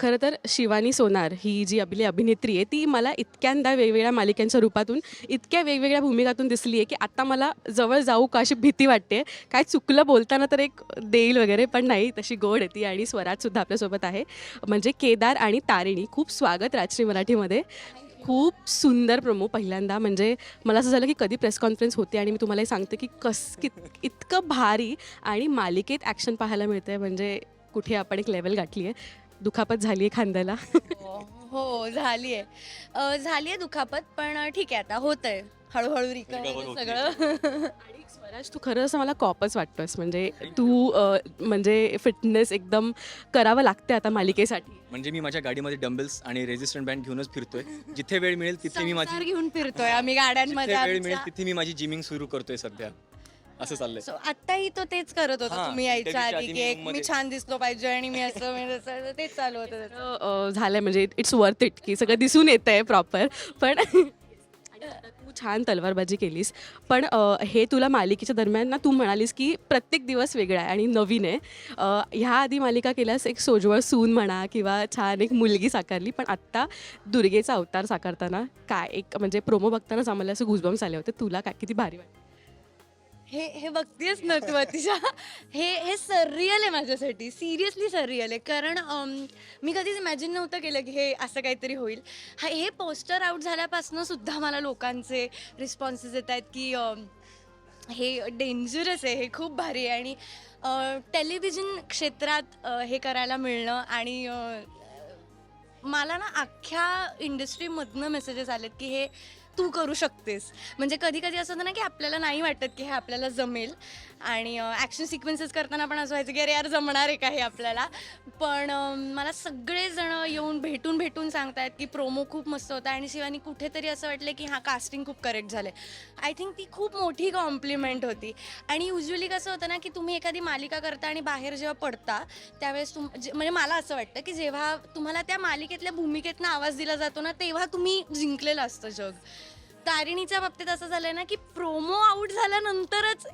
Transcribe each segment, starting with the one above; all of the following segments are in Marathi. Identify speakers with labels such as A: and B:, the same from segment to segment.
A: खरं तर शिवानी सोनार ही जी आपली अभिनेत्री आहे ती मला इतक्यांदा वेगवेगळ्या मालिकांच्या रूपातून इतक्या वेगवेगळ्या भूमिकातून दिसली आहे की आता मला जवळ जाऊ का अशी भीती वाटते. काय चुकलं बोलताना तर एक देईल वगैरे पण नाही तशी गोड आहे ती आणि स्वराजसुद्धा आपल्यासोबत आहे. म्हणजे केदार आणि तारिणी खूप स्वागत राजश्री मराठीमध्ये. खूप सुंदर प्रमो पहिल्यांदा. म्हणजे मला असं झालं की कधी प्रेस कॉन्फरन्स होते आणि मी तुम्हाला हे सांगते की कस कित इतकं भारी आणि मालिकेत ॲक्शन पाहायला मिळतं आहे म्हणजे कुठे आपण एक लेवल गाठली आहे दुखापत झाली आहे खांद्याला?
B: हो, झाली आहे. झाली आहे दुखापत पण ठीक आहे आता होत आहे हळूहळू. सगळं.
A: आणि स्वराज तू खरं असं मला कॉपच वाटतोस म्हणजे तू म्हणजे फिटनेस एकदम करावं लागते आता मालिकेसाठी.
C: म्हणजे मी माझ्या गाडीमध्ये डंबल्स आणि रेजिस्टंट बँड घेऊनच फिरतोय. जिथे वेळ मिळेल तिथे मी माझी
B: घेऊन फिरतोय आम्ही गाड्यांमध्ये
C: जिथे वेळ मिळेल. तिथे मी माझी जिमिंग सुरू करतोय सध्या. असं चाललंय.
B: So, आत्ताही तो तेच करत होता.
C: हां,
B: तुम्ही यायच्या
C: त्याच्या
B: आधी
C: आधी
B: की
C: मी
B: एक मी छान दिसलो पाहिजे आणि मी असं मी तसं. तेच चालू होतं त्याचं.
A: अ, झालंय म्हणजे इट्स वर्थ इट की सगळं दिसून येतं आहे प्रॉपर पण तू छान तलवारबाजी केलीस. पण अ, हे तुला मालिकेच्या दरम्यान ना तू म्हणालीस की प्रत्येक दिवस वेगळा आहे आणि नवीन आहे. अ, ह्या आधी मालिका केल्यास एक सोजवळ सून म्हणा किंवा छान एक मुलगी साकारली. पण आत्ता दुर्गेचा अवतार साकारताना काय एक म्हणजे प्रोमो बघतानाच आम्हाला असं गुजबम्स आले होते. तुला काय किती भारी वाटतं
B: हे हे बघतेस ना तू अतिशा हे हे सररियल आहे माझ्यासाठी. सिरियसली सररियल आहे. कारण अम, मी कधीच इमॅजिन नव्हतं केलं की हे असं काहीतरी होईल. हा हे पोस्टर आउट झाल्यापासून सुद्धा मला लोकांचे रिस्पॉन्सेस येत आहेत की अम, हे डेंजरस आहे हे खूप भारी आहे. आणि टेलिव्हिजन क्षेत्रात अ, हे करायला मिळणं आणि अ, मला ना अख्ख्या इंडस्ट्रीमधनं मेसेजेस आलेत की हे तू करू शकतेस. म्हणजे कधी कधी असं होतं ना की आपल्याला नाही वाटत की हे आपल्याला जमेल. आणि ॲक्शन सिक्वेन्सेस करताना पण असं व्हायचं की अरे यार जमणार आहे का हे आपल्याला? पण मला सगळेजण येऊन भेटून भेटून सांगतायत की प्रोमो खूप मस्त होता. आणि शिवानी कुठेतरी असं वाटलं की हां कास्टिंग खूप करेक्ट झालं आय थिंक ती खूप मोठी कॉम्प्लिमेंट होती. आणि युजली कसं होतं ना की तुम्ही एखादी मालिका करता आणि बाहेर जेव्हा पडता त्यावेळेस तुम जे- म्हणजे मला असं वाटतं की जेव्हा तुम्हाला त्या मालिकेतल्या भूमिकेतनं आवाज दिला जातो ना तेव्हा तुम्ही जिंकलेलं असतं जग. तारिणीच्या बाबतीत असं झालंय ना की प्रोमो आउट झाल्यानंतरच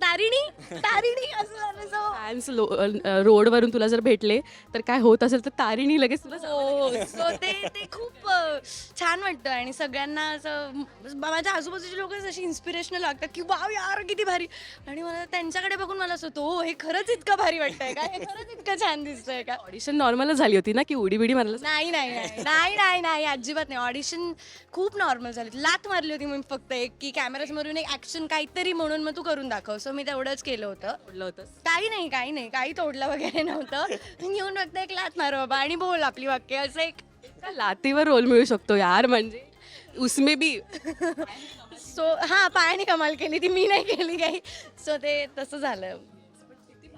B: तारिणी तारिणी असं झालं so
A: फॅन्स लो अ, रोडवरून तुला जर भेटले तर काय होत असेल तर तारिणी लगेच तुला
B: हो सो ते ते खूप अ, छान वाटतं आणि सगळ्यांना असं म- माझ्या आजूबाजूची लोक अशी इन्स्पिरेशनल लागतात की वाव यार किती भारी. आणि मला त्यांच्याकडे बघून मला असं होतं "हो, हे खरंच इतकं भारी वाटतंय का? हे खरंच इतकं छान दिसतंय का?
A: ऑडिशन नॉर्मलच झाली होती ना की उडी बिडी मारला
B: नाही नाही नाही नाही नाही नाही अजिबात नाही. ऑडिशन खूप नॉर्मल झाली लात मारली होती मी फक्त एक की कॅमेरासमोरून एक ऍक्शन काहीतरी म्हणून मग तू करून दाखव सो मी तेवढंच केलं होतं.
A: होतं
B: काही नाही काही नाही. काही तोडलं वगैरे नव्हतं. येऊन फक्त एक लात मार बाबा आणि बोल आपली वाक्य असं एक.
A: त्या लातीवर रोल मिळू शकतो यार म्हणजे. उसमे बी.
B: सो हां पायाने कमाल केली ती मी नाही केली काही. सो ते तसं झालं.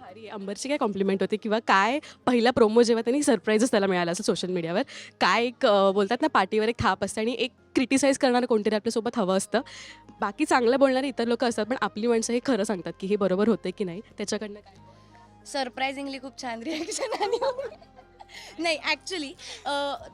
A: भारी आहे. अंबरची काय कॉम्प्लिमेंट होती किंवा काय पहिला प्रोमो जेव्हा त्यांनी सरप्राईजच त्याला मिळाला असं सोशल मीडियावर काय एक बोलतात ना पाठीवर एक थाप असते आणि एक क्रिटिसाईज करणारं कोणतरी आपल्यासोबत हवं असतं. बाकी चांगलं बोलणारे इतर लोक असतात पण आपली माणसं हे खरं सांगतात की हे बरोबर होतं की नाही. त्याच्याकडनं काय?
B: सरप्रायझिंगली खूप छान रिॲक्शन आली नाही ॲक्च्युली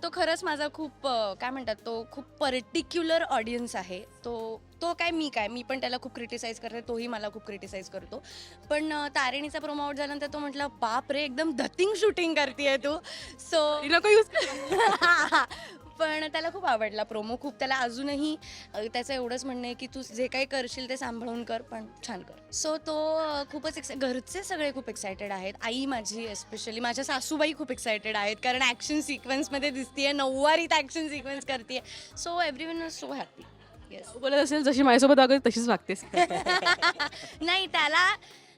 B: तो खरंच माझा खूप अ, काय म्हणतात तो खूप पर्टिक्युलर ऑडियन्स आहे. तो तो काय मी काय? मी पण त्याला खूप क्रिटिसाइज करते तोही मला खूप क्रिटिसाइज करतो. पण अ, तारिणीचा प्रोमो आउट झाल्यानंतर तो म्हटला बाप रे एकदम धतिंग शूटिंग करते तू. सो
A: यूज
B: पण त्याला खूप आवडला प्रोमो. खूप त्याला अजूनही अ, त्याचं एवढंच म्हणणं आहे की तू जे काही करशील ते सांभाळून कर पण छान कर. सो तो अ, खूपच एक्साय घरचे सगळे खूप एक्सायटेड आहेत. आई माझी एस्पेशली माझ्या सासूबाई खूप एक्सायटेड आहेत. कारण ॲक्शन सिक्वेन्समध्ये दिसतीये नऊवारीत ॲक्शन सिक्वेन्स करते so everyone is so happy yes
A: बोलत असेल जशी माझ्यासोबत वागत तशीच वागतेस.
B: नाही त्याला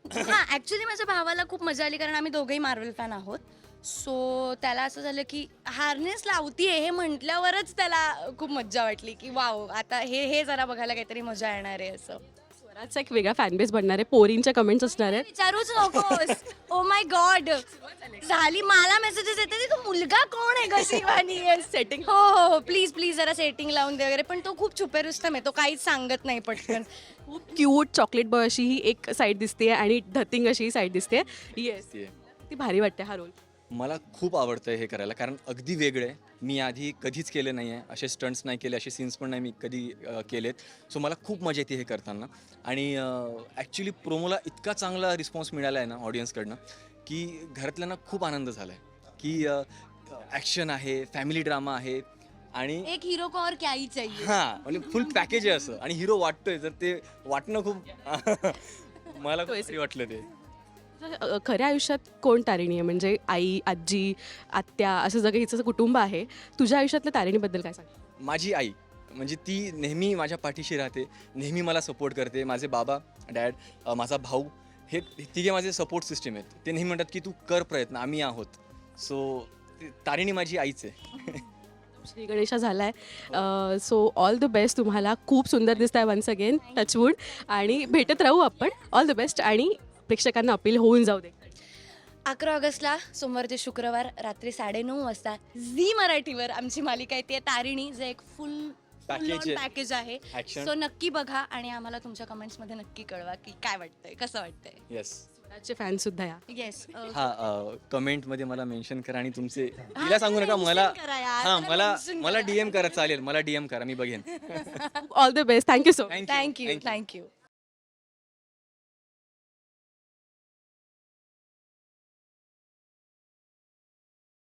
B: हां ॲक्च्युली माझ्या भावाला खूप मजा आली कारण आम्ही दोघेही मार्वल फॅन आहोत. सो त्याला असं झालं की हार्नेस लावतीये हे म्हटल्यावरच त्याला खूप मज्जा वाटली की वाव आता हे हे जरा बघायला काहीतरी मजा येणार आहे असं.
A: स्वराजचा एक वेगळा फॅनबेस बनणार आहे पोरींच्या कमेंट्स असणार आहेत.
B: विचारूच नकोस. ओ माय गॉड झाली मला मेसेजेस येते की तू मुलगा कोण आहे ग शिवानी? सेटिंग हो हो हो. प्लीज प्लीज जरा सेटिंग लावून दे वगैरे. पण तो खूप छुपे रुस्तम आहे. तो काहीच सांगत नाही पटकन.
A: खूप क्यूट चॉकलेट बॉय अशी ही एक साईड दिसते आणि धतिंग अशी ही साईड दिसते येस
C: ते
A: ती भारी वाटते हा रोल
C: मला खूप आवडतं हे करायला कारण अगदी वेगळं. आहे मी आधी कधीच केलं नाही आहे असे स्टंट्स नाही केले असे सीन्स पण नाही मी कधी केलेत. सो मला खूप मजा येते हे करताना. आणि ॲक्च्युली प्रोमोला इतका चांगला रिस्पॉन्स मिळाला आहे ना ऑडियन्सकडनं की घरातल्यांना खूप आनंद झाला आहे की ॲक्शन आहे फॅमिली ड्रामा आहे आणि
B: एक हिरो को और क्या ही चाहिए?
C: हां म्हणजे फुल पॅकेज आहे असं. आणि हिरो वाटतोय तर ते वाटणं खूप मला वाटलं ते.
A: खऱ्या आयुष्यात कोण तारिणी आहे? म्हणजे आई आजी आत्या असं जग हिचं कुटुंब आहे. तुझ्या आयुष्यातल्या तारिणीबद्दल काय सांग?
C: माझी आई म्हणजे ती नेहमी माझ्या पाठीशी राहते नेहमी मला सपोर्ट करते. माझे बाबा डॅड माझा भाऊ हे तिघे माझे सपोर्ट सिस्टीम आहेत. ते नेहमी म्हणतात की तू कर प्रयत्न आम्ही आहोत. सो तारिणी माझी आईच आहे.
A: श्री गणेशा झालाय. सो ऑल द बेस्ट तुम्हाला. खूप सुंदर दिसत आहे वन्स अगेन टचवूड आणि भेटत राहू आपण. ऑल द बेस्ट आणि प्रेक्षकांना अपील होऊन जाऊ दे.
B: अकरा ऑगस्टला सोमवार ते शुक्रवार रात्री साडेनऊ वाजता झी मराठीवर आमची मालिका येते. तारिणी जे एक फुल
C: Package आहे.
B: पॅकेज आहे.
C: Action.
B: सो नक्की बघा आणि आम्हाला तुमच्या कमेंट्समध्ये नक्की कळवा की काय वाटतंय कसं वाटतंय.
C: येस
A: स्वराजचे फॅन सुद्धा या.
B: येस
C: हा कमेंटमध्ये मला मेन्शन करा आणि तुमचे तिला सांगू नका मला
B: mention करा यार,
C: हां
B: मला
C: मला
B: mention
C: मला
B: करा.
C: डीएम करा चालेल मला डीएम करा मी बघेन.
A: All the best thank you so
C: thank you
B: thank you thank you